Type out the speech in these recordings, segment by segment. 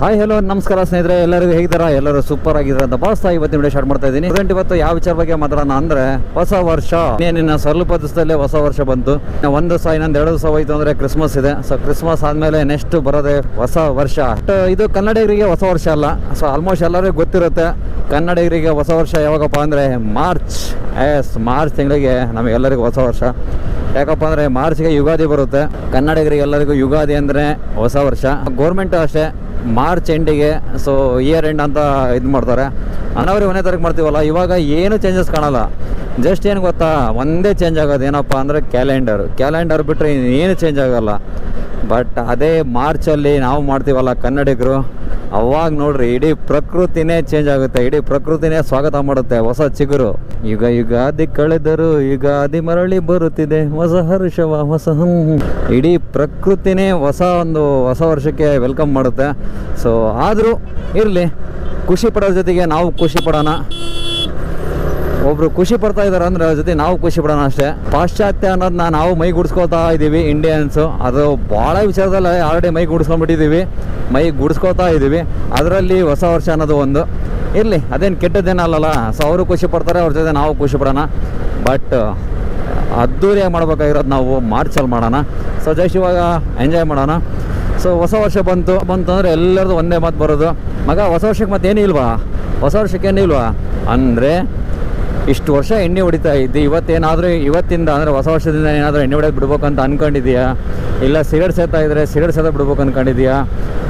Hi hello ನಮಸ್ಕಾರ ಸ್ನೇಹಿತರೆ, ಎಲ್ಲರಿಗೂ ಹೇಗಿದ್ದಾರಾ? ಎಲ್ಲರೂ ಸೂಪರ್ ಆಗಿದ್ದಾರೆ ಅಂತ ಭಾವಿಸ್ತಾ ಇವತ್ತಿನ ವಿಡಿಯೋ ಸ್ಟಾರ್ಟ್ ಮಾಡ್ತಾ ಇದ್ದೀನಿ. ಪ್ರೆಸೆಂಟ್ ಇವತ್ತು ಯಾವ ವಿಚಾರ ಬಗ್ಗೆ ಮಾತಾಡೋಣ ಅಂದ್ರೆ, ಹೊಸ ವರ್ಷ. ಏನಿನ ಸ್ವಲ್ಪ ದಿವಸದಲ್ಲೇ ಹೊಸ ವರ್ಷ ಬಂತು. ಒಂದು ದಿವಸ, ಇನ್ನೊಂದು ಎರಡು ದಿವಸ ಹೋಯ್ತು ಅಂದ್ರೆ ಕ್ರಿಸ್ಮಸ್ ಇದೆ. ಸೊ ಕ್ರಿಸ್ಮಸ್ ಆದ್ಮೇಲೆ ನೆಕ್ಸ್ಟ್ ಬರೋದೇ ಹೊಸ ವರ್ಷ. ಇದು ಕನ್ನಡಿಗರಿಗೆ ಹೊಸ ವರ್ಷ ಅಲ್ಲ. ಸೊ ಆಲ್ಮೋಸ್ಟ್ ಎಲ್ಲರಿಗೂ ಗೊತ್ತಿರುತ್ತೆ, ಕನ್ನಡಿಗರಿಗೆ ಹೊಸ ವರ್ಷ ಯಾವಾಗಪ್ಪ ಅಂದ್ರೆ ಮಾರ್ಚ್ ಎಸ್ ಮಾರ್ಚ್ ತಿಂಗಳಿಗೆ ನಮಗೆಲ್ಲರಿಗೂ ಹೊಸ ವರ್ಷ. ಯಾಕಪ್ಪ ಅಂದ್ರೆ ಮಾರ್ಚ್ಗೆ ಯುಗಾದಿ ಬರುತ್ತೆ. ಕನ್ನಡಿಗರಿಗೆ ಎಲ್ಲರಿಗೂ ಯುಗಾದಿ ಅಂದ್ರೆ ಹೊಸ ವರ್ಷ. ಗೌರ್ಮೆಂಟ್ ಅಷ್ಟೇ. ಮಾರ್ಚ್ ಎಂಡಿಗೆ ಸೊ ಇಯರ್ ಎಂಡ್ ಅಂತ ಇದು ಮಾಡ್ತಾರೆ. ಜನವರಿ ಒಂದನೇ ತಾರೀಕು ಮಾಡ್ತೀವಲ್ಲ, ಇವಾಗ ಏನು ಚೇಂಜಸ್ ಕಾಣಲ್ಲ. ಜಸ್ಟ್ ಏನು ಗೊತ್ತಾ? ಒಂದೇ ಚೇಂಜ್ ಆಗೋದು ಏನಪ್ಪ ಅಂದರೆ ಕ್ಯಾಲೆಂಡರ್ ಕ್ಯಾಲೆಂಡರ್ ಬಿಟ್ಟರೆ ಏನು ಚೇಂಜ್ ಆಗೋಲ್ಲ. ಬಟ್ ಅದೇ ಮಾರ್ಚಲ್ಲಿ ನಾವು ಮಾಡ್ತೀವಲ್ಲ ಕನ್ನಡಿಗರು, ಅವಾಗ ನೋಡ್ರಿ ಇಡೀ ಪ್ರಕೃತಿನೇ ಚೇಂಜ್ ಆಗುತ್ತೆ, ಇಡೀ ಪ್ರಕೃತಿನೇ ಸ್ವಾಗತ ಮಾಡುತ್ತೆ ಹೊಸ ಚಿಗುರು. ಈಗ ಯುಗಾದಿ ಕಳೆದರು ಯುಗಾದಿ ಮರಳಿ ಬರುತ್ತಿದೆ, ಹೊಸ ಹರ್ಷವ, ಹೊಸ ಇಡೀ ಪ್ರಕೃತಿನೇ ಹೊಸ ಒಂದು ಹೊಸ ವರ್ಷಕ್ಕೆ ವೆಲ್ಕಮ್ ಮಾಡುತ್ತೆ. ಸೊ ಆದರೂ ಇರಲಿ, ಖುಷಿ ಪಡೋದ್ರ ಜೊತೆಗೆ ನಾವು ಖುಷಿ ಪಡೋಣ. ಒಬ್ರು ಖುಷಿ ಪಡ್ತಾ ಇದಾರೆ ಅಂದ್ರೆ ಜೊತೆ ನಾವು ಖುಷಿ ಪಡೋಣ ಅಷ್ಟೇ. ಪಾಶ್ಚಾತ್ಯ ಅನ್ನೋದನ್ನ ನಾವು ಮೈ ಗುಡಿಸ್ಕೋತಾ ಇದ್ದೀವಿ ಇಂಡಿಯನ್ಸ್ ಅದು ಭಾಳ ವಿಚಾರದಲ್ಲಿ ಆಲ್ರೆಡಿ ಮೈ ಗುಡಿಸ್ಕೊಂಡ್ಬಿಟ್ಟಿದ್ದೀವಿ ಮೈ ಗುಡಿಸ್ಕೋತಾ ಇದ್ದೀವಿ ಅದರಲ್ಲಿ ಹೊಸ ವರ್ಷ ಅನ್ನೋದು ಒಂದು. ಇರಲಿ, ಅದೇನು ಕೆಟ್ಟದ್ದೇನಲ್ಲ ಸೊ ಅವರು ಖುಷಿ ಪಡ್ತಾರೆ, ಅವ್ರ ಜೊತೆ ನಾವು ಖುಷಿ ಪಡೋಣ. ಬಟ್ ಅದ್ದೂರಿಯಾಗಿ ಮಾಡ್ಬೇಕಾಗಿರೋದು ನಾವು ಮಾರ್ಚಲ್ಲಿ ಮಾಡೋಣ. ಸೊ ಜಸ್ಟ್ ಇವಾಗ ಎಂಜಾಯ್ ಮಾಡೋಣ. ಸೊ ಹೊಸ ವರ್ಷ ಬಂತು. ಬಂತು ಅಂದರೆ ಎಲ್ಲರದು ಒಂದೇ ಮಾತು ಬರೋದು. ಮಗ, ಹೊಸ ವರ್ಷಕ್ಕೆ ಮತ್ತೇನು ಇಲ್ವಾ? ಹೊಸ ವರ್ಷಕ್ಕೆ ಏನಿಲ್ವಾ ಅಂದರೆ ಇಷ್ಟು ವರ್ಷ ಎಣ್ಣೆ ಹೊಡಿತಾ ಇದ್ದೆ. ಇವತ್ತೇನಾದರೂ ಇವತ್ತಿಂದ ಅಂದರೆ ಹೊಸ ವರ್ಷದಿಂದ ಏನಾದರೂ ಎಣ್ಣೆ ಹೊಡೆಯೋದು ಬಿಡ್ಬೇಕು ಅಂತ ಅನ್ಕೊಂಡಿದ್ಯಾ ಇಲ್ಲ ಸಿಗರೇಟ್ ಸೇತಾ ಇದ್ದರೆ ಸಿಗರೇಟ್ ಸೇತಾ ಬಿಡ್ಬೇಕು ಅಂದ್ಕೊಂಡಿದ್ಯಾ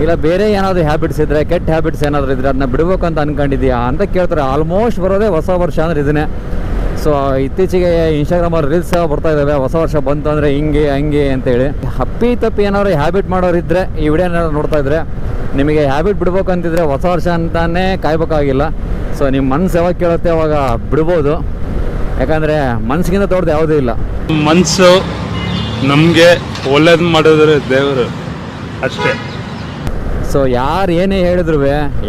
ಇಲ್ಲ ಬೇರೆ ಏನಾದರೂ ಹ್ಯಾಬಿಟ್ಸ್ ಇದ್ದರೆ ಕೆಟ್ಟ ಹ್ಯಾಬಿಟ್ಸ್ ಏನಾದರೂ ಇದ್ರೆ ಅದನ್ನ ಬಿಡ್ಬೇಕಂತ ಅಂತ ಅನ್ಕೊಂಡಿದ್ಯಾ ಅಂತ ಕೇಳ್ತಾರೆ. ಆಲ್ಮೋಸ್ಟ್ ಬರೋದೇ ಹೊಸ ವರ್ಷ ಅಂದರೆ ಇದನ್ನೇ. ಸೊ ಇತ್ತೀಚೆಗೆ ಇನ್ಸ್ಟಾಗ್ರಾಮಲ್ಲಿ ರೀಲ್ಸ್ ಬರ್ತಾ ಇದ್ದಾವೆ ಹೊಸ ವರ್ಷ ಬಂತು ಅಂದರೆ ಹಿಂಗೆ, ಹಂಗೆ ಅಂತೇಳಿ. ಹಪ್ಪಿ ತಪ್ಪಿ ಏನಾದ್ರು ಹ್ಯಾಬಿಟ್ ಮಾಡೋರಿದ್ದರೆ ಈ ವಿಡಿಯೋನ ನೋಡ್ತಾ ಇದ್ರೆ, ನಿಮಗೆ ಹ್ಯಾಬಿಟ್ ಬಿಡ್ಬೇಕು ಅಂತಿದ್ರೆ ಹೊಸ ವರ್ಷ ಅಂತಾನೆ ಕಾಯ್ಬೇಕಾಗಿಲ್ಲ. ಸೊ ನಿಮ್ಮ ಮನ್ಸು ಯಾವಾಗ ಕೇಳುತ್ತೆ ಅವಾಗ ಬಿಡ್ಬೋದು. ಯಾಕಂದರೆ ಮನ್ಸಿಗಿಂತ ದೊಡ್ಡದು ಯಾವುದೂ ಇಲ್ಲ. ಮನಸ್ಸು ನಮಗೆ ಒಳ್ಳೇದು ಮಾಡಿದ್ರೆ ದೇವರು ಅಷ್ಟೇ. ಸೊ ಯಾರು ಏನೇ ಹೇಳಿದ್ರು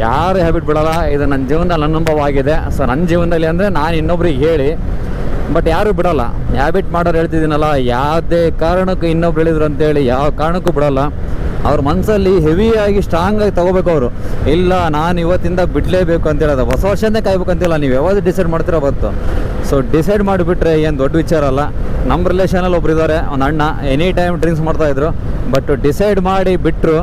ಯಾರು ಹ್ಯಾಬಿಟ್ ಬಿಡೋಲ್ಲ, ಇದು ನನ್ನ ಜೀವನದಲ್ಲಿ ನನ್ನ ಅನುಭವ ಆಗಿದೆ ಸೊ ನನ್ನ ಜೀವನದಲ್ಲಿ ಅಂದರೆ ನಾನು ಇನ್ನೊಬ್ರಿಗೆ ಹೇಳಿ ಬಟ್ ಯಾರು ಬಿಡೋಲ್ಲ. ಹ್ಯಾಬಿಟ್ ಮಾಡೋರು ಹೇಳ್ತಿದ್ದೀನಲ್ಲ, ಯಾವುದೇ ಕಾರಣಕ್ಕೂ ಇನ್ನೊಬ್ರು ಹೇಳಿದ್ರು ಅಂತೇಳಿ ಯಾವ ಕಾರಣಕ್ಕೂ ಬಿಡೋಲ್ಲ. ಅವ್ರ ಮನಸ್ಸಲ್ಲಿ ಹೆವಿಯಾಗಿ ಸ್ಟ್ರಾಂಗ್ ಆಗಿ ತಗೋಬೇಕು ಅವರು. ಇಲ್ಲ, ನಾನು ಇವತ್ತಿಂದ ಬಿಡಲೇಬೇಕು ಅಂತ ಹೇಳೋದು ಹೊಸ ವರ್ಷನೇ ಕಾಯ್ಬೇಕು ಅಂತಿಲ್ಲ, ನೀವು ಯಾವಾಗ ಡಿಸೈಡ್ ಮಾಡ್ತೀರೋ ಬತ್ತು ಸೊ ಡಿಸೈಡ್ ಮಾಡಿಬಿಟ್ರೆ ಏನು ದೊಡ್ಡ ವಿಚಾರ ಅಲ್ಲ. ನಮ್ಮ ರಿಲೇಷನಲ್ಲಿ ಒಬ್ರು ಇದ್ದಾರೆ ಒಂದು ಅಣ್ಣ ಎನಿ ಟೈಮ್ ಡ್ರಿಂಕ್ಸ್ ಮಾಡ್ತಾಯಿದ್ರು ಬಟ್ ಡಿಸೈಡ್ ಮಾಡಿ ಬಿಟ್ಟರು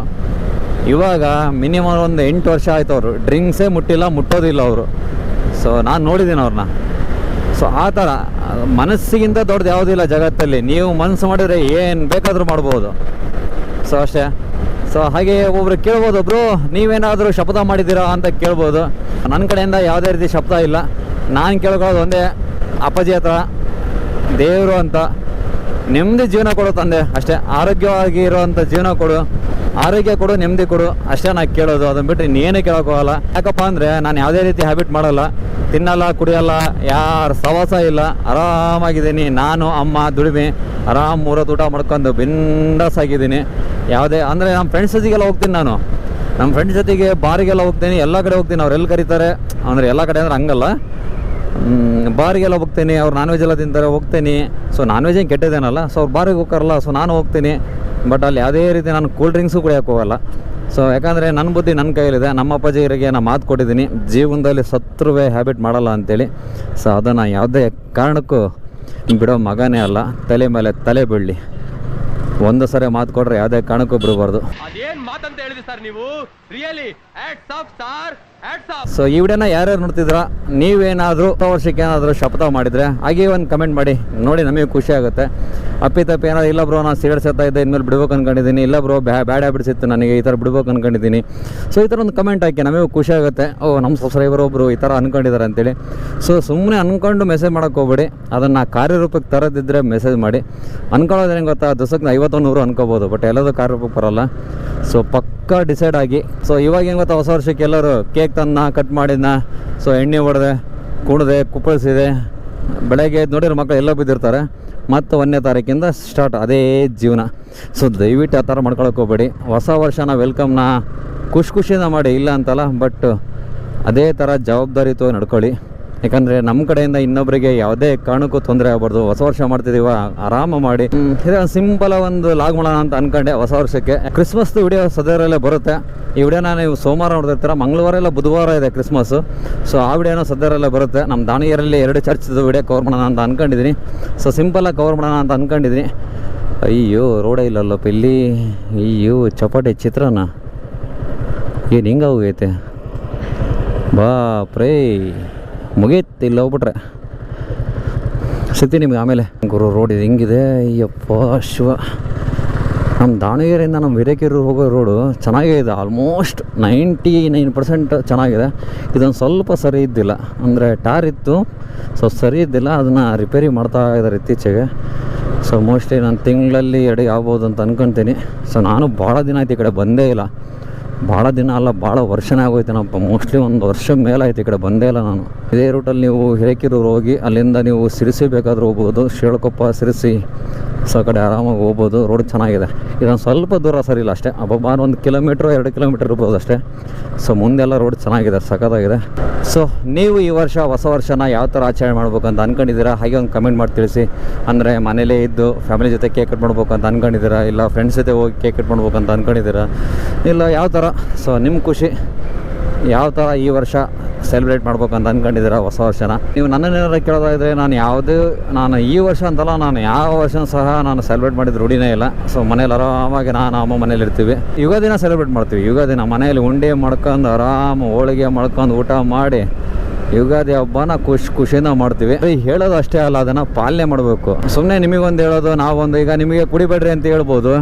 ಇವಾಗ ಮಿನಿಮಮ್ ಒಂದು ಎಂಟು ವರ್ಷ ಆಯ್ತು ಅವರು. ಡ್ರಿಂಕ್ಸೇ ಮುಟ್ಟಿಲ್ಲ, ಮುಟ್ಟೋದಿಲ್ಲ ಅವರು. ಸೊ ನಾನು ನೋಡಿದ್ದೀನಿ ಅವ್ರನ್ನ ಸೊ ಆ ಥರ, ಮನಸ್ಸಿಗಿಂತ ದೊಡ್ಡದು ಯಾವುದಿಲ್ಲ ಜಗತ್ತಲ್ಲಿ. ನೀವು ಮನಸ್ಸು ಮಾಡಿದರೆ ಏನು ಬೇಕಾದರೂ ಮಾಡ್ಬೋದು. ಸೊ ಅಷ್ಟೇ. ಸೊ ಹಾಗೆ ಒಬ್ರು ಕೇಳ್ಬೋದು ಒಬ್ರು ನೀವೇನಾದರೂ ಶಪಥ ಮಾಡಿದ್ದೀರಾ? ಅಂತ ಕೇಳ್ಬೋದು. ನನ್ನ ಕಡೆಯಿಂದ ಯಾವುದೇ ರೀತಿ ಶಬ್ದ ಇಲ್ಲ. ನಾನು ಕೇಳ್ಕೊಳ್ಳೋದು ಒಂದೇ, ಅಪ್ಪಾಜಿ ಹತ್ರ, ದೇವರು ಅಂತ. ನೆಮ್ಮದಿ ಜೀವನ ಕೊಡು ತಂದೆ. ಅಷ್ಟೇ. ಆರೋಗ್ಯವಾಗಿ ಇರುವಂಥ ಜೀವನ ಕೊಡು. ಆರೋಗ್ಯ ಕೊಡು, ನೆಮ್ಮದಿ ಕೊಡು. ಅಷ್ಟೇ ನಾನು ಕೇಳೋದು ಅದನ್ನ ಬಿಟ್ಟರೆ ಇನ್ನೇನು ಕೇಳೋಕ್ಕೋಗಲ್ಲ ಯಾಕಪ್ಪ ಅಂದರೆ ನಾನು ಯಾವುದೇ ರೀತಿ ಹ್ಯಾಬಿಟ್ ಮಾಡಲ್ಲ. ತಿನ್ನಲ್ಲ, ಕುಡಿಯಲ್ಲ, ಯಾರು ಸವಾಸ ಇಲ್ಲ. ಆರಾಮಾಗಿದ್ದೀನಿ. ನಾನು, ಅಮ್ಮ, ದುಡಿಮೆ. ಆರಾಮ್ ಮೂರತ್ತು ಊಟ ಮಾಡ್ಕೊಂಡು ಬಿಂದಾಸ್ ಆಗಿದ್ದೀನಿ ಯಾವುದೇ, ಅಂದರೆ ನಮ್ಮ ಫ್ರೆಂಡ್ಸ್ ಜೊತೆಗೆಲ್ಲ ಹೋಗ್ತೀನಿ ನಾನು. ನಮ್ಮ ಫ್ರೆಂಡ್ಸ್ ಜೊತೆಗೆ ಬಾರಿಗೆಲ್ಲ ಹೋಗ್ತೀನಿ. ಎಲ್ಲ ಕಡೆ ಹೋಗ್ತೀನಿ. ಅವ್ರು ಎಲ್ಲಿ ಕರೀತಾರೆ? ಅಂದರೆ ಎಲ್ಲ ಕಡೆ ಅಂದರೆ ಹಂಗಲ್ಲ. ಬಾರಿಗೆಲ್ಲ ಹೋಗ್ತೀನಿ, ಅವ್ರು ನಾನ್ ವೆಜ್ ಎಲ್ಲ ತಿಂತಾರೆ, ಹೋಗ್ತೀನಿ. ಸೊ ನಾನ್ ವೆಜ್ ಏನು ಕೆಟ್ಟದೇನಲ್ಲ ಸೊ ಅವ್ರು ಬಾರಿಗೆ ಹೋಗ್ತಾರಲ್ಲ ಸೊ ನಾನು ಹೋಗ್ತೀನಿ. ಬಟ್ ಅಲ್ಲಿ ಯಾವುದೇ ರೀತಿ ನಾನು ಕೂಲ್ ಡ್ರಿಂಕ್ಸು ಕುಡಿಯೋಕೆ ಹೋಗಲ್ಲ. ಸೊ ಯಾಕಂದರೆ ನನ್ನ ಬುದ್ಧಿ ನನ್ನ ಕೈಯಲ್ಲಿದೆ. ನಮ್ಮ ಅಪ್ಪಾಜಿಯವರಿಗೆ ನಾನು ಮಾತು ಕೊಟ್ಟಿದ್ದೀನಿ. ಜೀವನದಲ್ಲಿ ಸತ್ರುವೆ ಹ್ಯಾಬಿಟ್ ಮಾಡಲ್ಲ ಅಂತೇಳಿ. ಸೊ ಅದನ್ನು ಯಾವುದೇ ಕಾರಣಕ್ಕೂ ಬಿಡೋ ಮಗನೇ ಅಲ್ಲ. ತಲೆ ಮೇಲೆ ತಲೆ ಬೀಳಲಿ. ಒಂದು ಸರಿ ಮಾತು ಕೊಟ್ರೆ ಯಾವುದೇ ಕಾರಣಕ್ಕೂ ಬಿಡಬಾರ್ದು. ಅದೇನು ಮಾತಂತ ಹೇಳಿದ್ರಿ ಸರ್ ನೀವು? ರಿಯಲಿ ಸೊ ಈ ವಿಡಿಯೋನ ಯಾರ್ಯಾರು ನೋಡ್ತಿದ್ರ ನೀವೇನಾದರೂ ವರ್ಷಕ್ಕೆ ಏನಾದರೂ ಶಪಥ ಮಾಡಿದರೆ ಹಾಗೆ ಒಂದು ಕಮೆಂಟ್ ಮಾಡಿ. ನೋಡಿ, ನಮಗೆ ಖುಷಿ ಆಗುತ್ತೆ. ಅಪ್ಪಿ ತಪ್ಪಿ ಏನಾದ್ರು, ಇಲ್ಲ ಬ್ರೋ, ನಾನು ಸಿಗರೇಟ್ ಸೇರ್ತಾ ಇದ್ದೆ, ಇನ್ಮೇಲೆ ಬಿಡ್ಬೇಕು ಅನ್ಕೊಂಡಿದ್ದೀನಿ. ಇಲ್ಲ ಬ್ರೋ, ಬ್ಯಾ, ಬ್ಯಾಡ್ ಹ್ಯಾಬಿಟ್ಸ್ ನನಗೆ, ಈ ಥರ ಬಿಡ್ಬೇಕು ಅನ್ಕೊಂಡಿದ್ದೀನಿ. ಸೊ ಈ ಥರ ಒಂದು ಕಮೆಂಟ್ ಹಾಕಿ ನಮಗೆ ಖುಷಿ ಆಗುತ್ತೆ. ಓ, ನಮ್ಮ ಸಬ್ಸ್ಕ್ರೈಬರ್ ಒಬ್ಬರು ಈ ಥರ ಅನ್ಕೊಂಡಿದ್ದಾರೆ ಅಂತೇಳಿ. ಸೊ ಸುಮ್ಮನೆ ಅನ್ಕೊಂಡು ಮೆಸೇಜ್ ಮಾಡೋಕೆ ಹೋಗ್ಬೇಡಿ. ಅದನ್ನು ಕಾರ್ಯರೂಪಕ್ಕೆ ತರದಿದ್ದರೆ ಮೆಸೇಜ್ ಮಾಡಿ. ಅನ್ಕೊಳ್ಳೋದೇನು ಗೊತ್ತಾ? ದಿವಸಕ್ಕೆ ಐವತ್ತೊಂದು ನೂರು ಅನ್ಕೋಬೋದು ಬಟ್ ಎಲ್ಲದೂ ಕಾರ್ಯರೂಪಕ್ಕೆ ಬರೋಲ್ಲ. ಸೊ ಪಕ್ಕ ಡಿಸೈಡ್ ಆಗಿ. ಸೊ ಇವಾಗ ಏನು ಗೊತ್ತಾ, ಹೊಸ ವರ್ಷಕ್ಕೆ ಎಲ್ಲರೂ ಕೇಕ್ ತನ್ನ ಕಟ್ ಮಾಡಿದ್ನ? ಸೊ ಎಣ್ಣೆ ಹೊಡೆದೆ ಕುಣಿದೆ, ಕುಪ್ಪಳಿಸಿದೆ. ಬೆಳಗ್ಗೆ ನೋಡಿರೋ ಮಕ್ಕಳು ಎಲ್ಲ ಬಿದ್ದಿರ್ತಾರೆ. ಮತ್ತು ಒಂದನೇ ತಾರೀಕಿಂದ ಸ್ಟಾರ್ಟ್ ಅದೇ ಜೀವನ. ಸೊ ದಯವಿಟ್ಟು ಆ ಥರ ಮಾಡ್ಕೊಳಕ್ಕೆ ಹೋಗ್ಬೇಡಿ. ಹೊಸ ವರ್ಷನ ವೆಲ್ಕಮ್ನ ಖುಷಿ ಖುಷಿಯಿಂದ ಮಾಡಿ, ಇಲ್ಲ ಅಂತಲ್ಲ ಬಟ್ ಅದೇ ಥರ ಜವಾಬ್ದಾರಿತ್ವ ನಡ್ಕೊಳ್ಳಿ. ಯಾಕಂದರೆ ನಮ್ಮ ಕಡೆಯಿಂದ ಇನ್ನೊಬ್ಬರಿಗೆ ಯಾವುದೇ ಕಾರಣಕ್ಕೂ ತೊಂದರೆ ಆಗಬಾರ್ದು. ಹೊಸ ವರ್ಷ ಮಾಡ್ತಿದ್ದೀವ ಆರಾಮ ಮಾಡಿ. ಸಿಂಪಲ್ ಒಂದು ಲಾಗ್ ಮಾಡೋಣ ಅಂತ ಅನ್ಕೊಂಡೆ ಹೊಸ ವರ್ಷಕ್ಕೆ. ಕ್ರಿಸ್ಮಸ್ ವಿಡಿಯೋ ಸದ್ಯದಲ್ಲೇ ಬರುತ್ತೆ. ಈ ವಿಡಿಯೋನ ನೀವು ಸೋಮವಾರ ನೋಡ್ತಿರ್ತೀರ ಮಂಗಳವಾರ ಇಲ್ಲ ಬುಧವಾರ ಇದೆ ಕ್ರಿಸ್ಮಸ್ಸು ಸೊ ಆ ವಿಡಿಯೋನ ಸದ್ಯದಲ್ಲೇ ಬರುತ್ತೆ. ನಮ್ಮ ದಾನಿಯರಲ್ಲಿ ಎರಡು ಚರ್ಚ್ದು ವಿಡಿಯೋ ಕವರ್ ಮಾಡೋಣ ಅಂತ ಅನ್ಕೊಂಡಿದ್ದೀನಿ ಸೊ ಸಿಂಪಲಾಗಿ ಕವರ್ ಮಾಡೋಣ ಅಂತ ಅನ್ಕೊಂಡಿದ್ದೀನಿ ಅಯ್ಯೋ ರೋಡೇ ಇಲ್ಲಲ್ಲಪ್ಪ ಇಲ್ಲಿ ಅಯ್ಯೋ ಚಪಾಟಿ ಚಿತ್ರನ ಏನು ಹಿಂಗೆ ಹೋಗೈತೆ? ಬಾಪ್ರೇ. ಮುಗೀತು ಇಲ್ಲಿ ಹೋಗ್ಬಿಟ್ರೆ. ಸಿಗ್ತೀನಿ ನಿಮ್ಗೆ ಆಮೇಲೆ. ಗುರು ರೋಡ್ ಇದು ಹಿಂಗಿದೆ. ಅಯ್ಯಪ್ಪ, ಶಿವ. ನಮ್ಮ ದಾವಣಗೆರೆಯಿಂದ ನಮ್ಮ ಹಿರೇಕೆರೂರು ಹೋಗೋ ರೋಡು ಚೆನ್ನಾಗೇ ಇದೆ ಆಲ್ಮೋಸ್ಟ್ ನೈಂಟಿ ನೈನ್ ಪರ್ಸೆಂಟ್ ಚೆನ್ನಾಗಿದೆ. ಇದೊಂದು ಸ್ವಲ್ಪ ಸರಿ ಇದ್ದಿಲ್ಲ. ಅಂದರೆ ಟಾರ್ ಇತ್ತು. ಸೊ ಸರಿ ಇದ್ದಿಲ್ಲ. ಅದನ್ನು ರಿಪೇರಿ ಮಾಡ್ತಾ ಇದ್ದಾರೆ ಇತ್ತೀಚೆಗೆ. ಸೊ ಮೋಸ್ಟ್ಲಿ ನಾನು ತಿಂಗಳಲ್ಲಿ ಎಡೆ ಆಗ್ಬೋದು ಅಂತ ಅನ್ಕೊತೀನಿ. ಸೊ ನಾನು ಭಾಳ ದಿನ ಆಯ್ತು ಈ ಕಡೆ ಬಂದೇ ಇಲ್ಲ. ಭಾಳ ದಿನ ಅಲ್ಲ, ಭಾಳ ವರ್ಷನೇ ಆಗೋಯ್ತೇನಪ್ಪ. ಮೋಸ್ಟ್ಲಿ ಒಂದು ವರ್ಷ ಮೇಲಾಯ್ತು ಈ ಕಡೆ, ಬಂದೇ ಇಲ್ಲ ನಾನು. ಇದೇ ರೂಟಲ್ಲಿ ನೀವು ಹಿರೇಕೆರೂರು ಹೋಗಿ, ಅಲ್ಲಿಂದ ನೀವು ಸಿರಿಸಿ ಬೇಕಾದರೂ ಹೋಗ್ಬೋದು, ಶೇಳಕೊಪ್ಪ ಸಿರಿಸಿ ಸೊ ಕಡೆ ಆರಾಮಾಗಿ ಹೋಗ್ಬೋದು ರೋಡ್ ಚೆನ್ನಾಗಿದೆ. ಇದೊಂದು ಸ್ವಲ್ಪ ದೂರ ಸರಿ ಇಲ್ಲ ಅಷ್ಟೇ. ಅಬ್ಬಬ್ಬ ಒಂದು ಕಿಲೋಮೀಟ್ರ್, ಎರಡು ಕಿಲೋಮೀಟ್ರ್ ಇರ್ಬೋದು ಅಷ್ಟೇ. ಸೊ ಮುಂದೆಲ್ಲ ರೋಡ್ ಚೆನ್ನಾಗಿದೆ, ಸಖತ್ತಾಗಿದೆ. ಸೊ ನೀವು ಈ ವರ್ಷ ಹೊಸ ವರ್ಷನ ಯಾವ ಥರ ಆಚರಣೆ ಮಾಡ್ಬೇಕು ಅಂತ ಅಂದ್ಕೊಂಡಿದ್ದೀರಾ ಹಾಗೆ ಒಂದು ಕಮೆಂಟ್ ಮಾಡಿ ತಿಳಿಸಿ. ಅಂದರೆ ಮನೇಲೇ ಇದ್ದು ಫ್ಯಾಮಿಲಿ ಜೊತೆ ಕೇಕ್ ಕಟ್ ಮಾಡ್ಬೇಕು ಅಂತ ಅಂದ್ಕೊಂಡಿದ್ದೀರಾ ಇಲ್ಲ ಫ್ರೆಂಡ್ಸ್ ಜೊತೆ ಹೋಗಿ ಕೇಕ್ ಕಟ್ ಮಾಡ್ಬೇಕು ಅಂತ ಅಂದ್ಕೊಂಡಿದ್ದೀರಾ ಇಲ್ಲ ಯಾವ ಥರ ಸೊ ನಿಮ್ಮ ಖುಷಿ, ಯಾವ ಥರ ಈ ವರ್ಷ ಸೆಲೆಬ್ರೇಟ್ ಮಾಡ್ಬೇಕಂತ ಅಂದ್ಕೊಂಡಿದ್ದೀರಾ ಹೊಸ ವರ್ಷನ? ನೀವು ನನ್ನನ್ನೇನಾರು ಕೇಳೋದಾದರೆ ನಾನು ಯಾವುದೇ, ನಾನು ಈ ವರ್ಷ ಅಂತಲ್ಲ, ನಾನು ಯಾವ ವರ್ಷ ಸಹ ನಾನು ಸೆಲೆಬ್ರೇಟ್ ಮಾಡಿದ ರೂಢಿನೇ ಇಲ್ಲ. ಸೊ ಮನೇಲಿ ಆರಾಮಾಗಿ ನಾನು ಅಮ್ಮ ಮನೇಲಿ ಇರ್ತೀವಿ. ಯುಗಾದಿನ ಸೆಲೆಬ್ರೇಟ್ ಮಾಡ್ತೀವಿ. ಯುಗಾದಿನ ಮನೇಲಿ ಉಂಡೆ ಮಾಡ್ಕೊಂಡು ಆರಾಮ ಹೋಳಿಗೆ ಮಾಡ್ಕೊಂಡು ಊಟ ಮಾಡಿ ಯುಗಾದಿ ಹಬ್ಬನ ಖುಷಿ ಖುಷಿಯಿಂದ ಮಾಡ್ತೀವಿ. ಹೇಳೋದು ಅಷ್ಟೇ ಅಲ್ಲ, ಅದನ್ನು ಪಾಲನೆ ಮಾಡಬೇಕು. ಸುಮ್ಮನೆ ನಿಮಗೊಂದು ಹೇಳೋದು, ನಾವೊಂದು, ಈಗ ನಿಮಗೆ ಕುಡಿಬೇಡ್ರಿ ಅಂತ ಹೇಳ್ಬೋದು.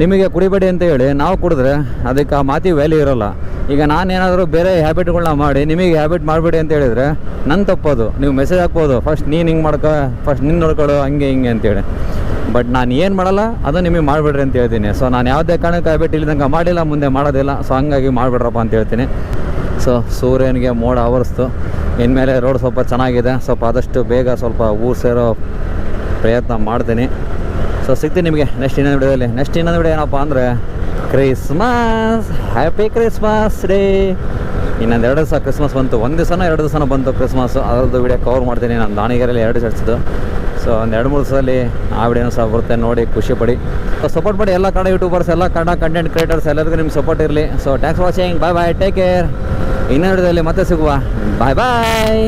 ನಿಮಗೆ ಕುಡಿಬೇಡಿ ಅಂತ ಹೇಳಿ ನಾವು ಕುಡಿದ್ರೆ ಅದಕ್ಕೆ ಆ ಮಾತಿ ವ್ಯಾಲ್ಯೂ ಇರೋಲ್ಲ. ಈಗ ನಾನೇನಾದರೂ ಬೇರೆ ಹ್ಯಾಬಿಟ್ಗಳನ್ನ ಮಾಡಿ ನಿಮಗೆ ಹ್ಯಾಬಿಟ್ ಮಾಡಬೇಡಿ ಅಂತ ಹೇಳಿದರೆ ನನ್ನ ತಪ್ಪೋದು. ನೀವು ಮೆಸೇಜ್ ಹಾಕ್ಬೋದು. ಫಸ್ಟ್ ನೀನು ಹಿಂಗೆ ಮಾಡ್ಕೊ ಫಸ್ಟ್ ನಿನ್ನ ನೋಡ್ಕೊಳ್ಳೋ ಹಂಗೆ ಹಿಂಗೆ ಅಂತೇಳಿ. ಬಟ್ ನಾನು ಏನು ಮಾಡಲ್ಲ ಅದು ನಿಮಗೆ ಮಾಡಬೇಡ್ರಿ ಅಂತ ಹೇಳ್ತೀನಿ. ಸೊ ನಾನು ಯಾವುದೇ ಕಾರಣಕ್ಕೆ ಹ್ಯಾಬಿಟ್ ಇಲ್ಲಿದಂಗೆ ಮಾಡಿಲ್ಲ, ಮುಂದೆ ಮಾಡೋದಿಲ್ಲ. ಸೊ ಹಂಗಾಗಿ ಮಾಡಿಬಿಡ್ರಪ್ಪ ಅಂತ ಹೇಳ್ತೀನಿ. ಸೊ ಸೂರ್ಯನಿಗೆ ಮೋಡ ಆವರಿಸ್ತು. ಇನ್ಮೇಲೆ ರೋಡ್ ಸ್ವಲ್ಪ ಚೆನ್ನಾಗಿದೆ. ಸ್ವಲ್ಪ ಆದಷ್ಟು ಬೇಗ ಸ್ವಲ್ಪ ಊರು ಸೇರೋ ಪ್ರಯತ್ನ ಮಾಡ್ತೀನಿ. ಸೊ ಸಿಗ್ತೀನಿ ನಿಮಗೆ. ನೆಕ್ಸ್ಟ್ ಇನ್ನೊಂದು ವಿಡಿಯೋದಲ್ಲಿ? ನೆಕ್ಸ್ಟ್ ಇನ್ನೊಂದು ವಿಡಿಯೋ ಏನಪ್ಪ ಅಂದರೆ ಕ್ರಿಸ್ಮಸ್ ಹ್ಯಾಪಿ ಕ್ರಿಸ್ಮಸ್ ಡೇ ಇನ್ನೊಂದು ಎರಡು ದಿವಸ ಕ್ರಿಸ್ಮಸ್ ಬಂತು. ಒಂದು ದಿವಸನೋ ಎರಡು ದಿವಸ ಬಂತು ಕ್ರಿಸ್ಮಸ್ ಅದರದ್ದು ವಿಡಿಯೋ ಕವರ್ ಮಾಡ್ತೀನಿ. ನಾನು ದಾವಣಗೆರೆಯಲ್ಲಿ ಎರಡು ಚರ್ಚ್ದು ಸೊ ಒಂದು ಎರಡು ಮೂರು ಸಲ ಆ ವಿಡಿಯೋನ ಸಹ ಬರುತ್ತೆ. ನೋಡಿ, ಖುಷಿ ಪಡಿ. ಸಪೋರ್ಟ್ ಮಾಡಿ ಎಲ್ಲ ಕನ್ನಡ ಯೂಟ್ಯೂಬರ್ಸ್ ಎಲ್ಲ ಕನ್ನಡ ಕಂಟೆಂಟ್ ಕ್ರಿಯೇಟರ್ಸ್ ಎಲ್ಲರಿಗೂ ನಿಮ್ಗೆ ಸಪೋರ್ಟ್ ಇರಲಿ. So thanks watching bye bye take care ಇನ್ನೊಂದು ವಿಡಿಯೋದಲ್ಲಿ ಮತ್ತೆ ಸಿಗುವ. ಬಾಯ್ ಬಾಯ್